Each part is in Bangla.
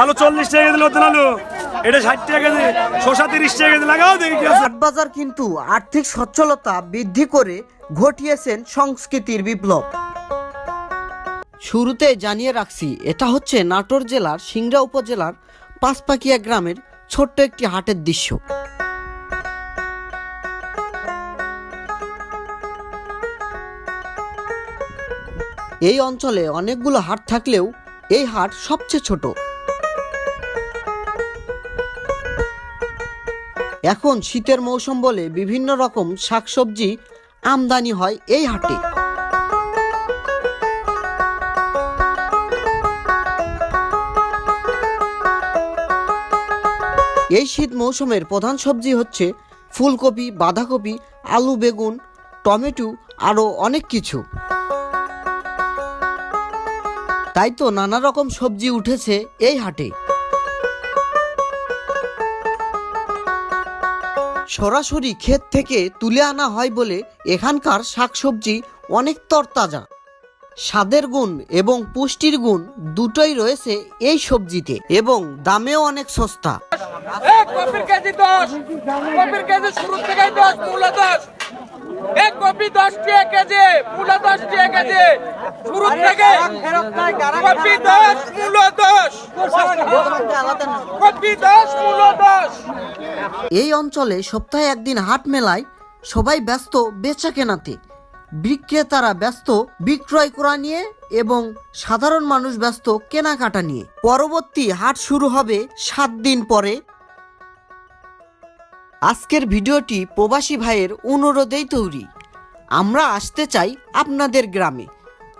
আলু চল্লিশ টাকা কেজি নতুন আলু। এটা ষাট টাকা কেজি। শসা তিরিশ টাকা কেজি। লাগাও দেখি হাটবাজার কিন্তু আর্থিক সচ্ছলতা বৃদ্ধি করে ঘটিয়েছেন সংস্কৃতির বিপ্লব। শুরুতে জানিয়ে রাখছি এটা হচ্ছে নাটোর জেলার সিংড়া উপজেলার পাঁচপাকিয়া গ্রামের ছোট্ট একটি হাটের দৃশ্য। এই অঞ্চলে অনেকগুলো হাট থাকলেও এই হাট সবচেয়ে ছোট। এখন শীতের মৌসুম বলে বিভিন্ন রকম শাকসবজি আমদানি হয় এই হাটে। এই শীত মৌসুমের প্রধান সবজি হচ্ছে ফুলকপি, বাঁধাকপি, আলু, বেগুন, টমেটো, আরও অনেক কিছু। তাই তো নানা রকম সবজি উঠেছে এই হাটে। সরাসরি ক্ষেত থেকে তুলে আনা হয় বলে এখানকার শাকসবজি অনেক তরতাজা। স্বাদের গুণ এবং পুষ্টির গুণ দুটোই রয়েছে এই সবজিতে এবং দামেও অনেক সস্তা। এক কপি দশ টাকা কেজি মূল দশ টাকা কেজি। শুরু থেকে কপি দশ মূল দশ। কপি দশ মূল দশ। এই অঞ্চলে সপ্তাহে একদিন হাট মেলায় সবাই ব্যস্ত বেচা কেনাতে। বিক্রেতারা ব্যস্ত বিক্রয় করা নিয়ে এবং সাধারণ মানুষ ব্যস্ত কেনাকাটা নিয়ে। পরবর্তী হাট শুরু হবে সাত দিন পরে। আজকের ভিডিওটি প্রবাসী ভাইয়ের অনুরোধেই তৈরি। আমরা আসতে চাই আপনাদের গ্রামে।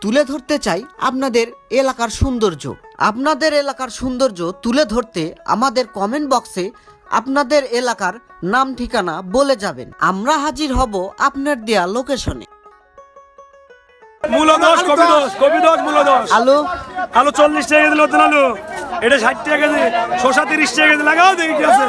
তুলে ধরতে চাই আপনাদের এলাকার সৌন্দর্য। আপনাদের এলাকার সৌন্দর্য তুলে ধরতে আমাদের কমেন্ট বক্সে আপনাদের এলাকার নাম ঠিকানা বলে যাবেন। আমরা হাজির হব আপনার দেয়া লোকেশনে আলু? আলু চল্লিশ টাকা আলু এটা ষাট টাকা শসা তিরিশ টাকা লাগাও দেখি কি আছে।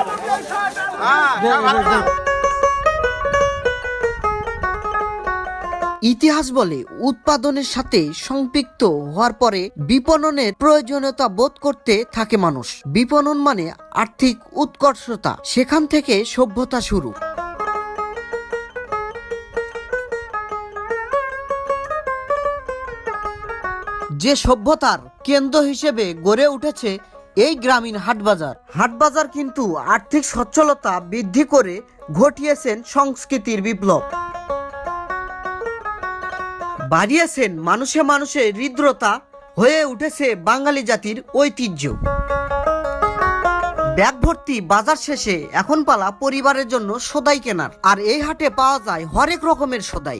ইতিহাস বলে উৎপাদনের সাথে সম্পৃক্ত হওয়ার পরে বিপণনের প্রয়োজনীয়তা বোধ করতে থাকে মানুষ। বিপণন মানে আর্থিক উৎকর্ষতা, সেখান থেকে সভ্যতা শুরু। যে সভ্যতার কেন্দ্র হিসেবে গড়ে উঠেছে এই গ্রামীণ হাটবাজার। হাটবাজার কিন্তু আর্থিক সচ্ছলতা বৃদ্ধি করে ঘটিয়েছেন সংস্কৃতির বিপ্লব। বাড়িয়েছেন মানুষে মানুষে হৃদ্রতা, হয়ে উঠেছে বাঙালি জাতির ঐতিহ্য। ব্যাগ ভর্তি বাজার শেষে এখন পালা পরিবারের জন্য সদাই কেনার। আর এই হাটে পাওয়া যায় হরেক রকমের সদাই।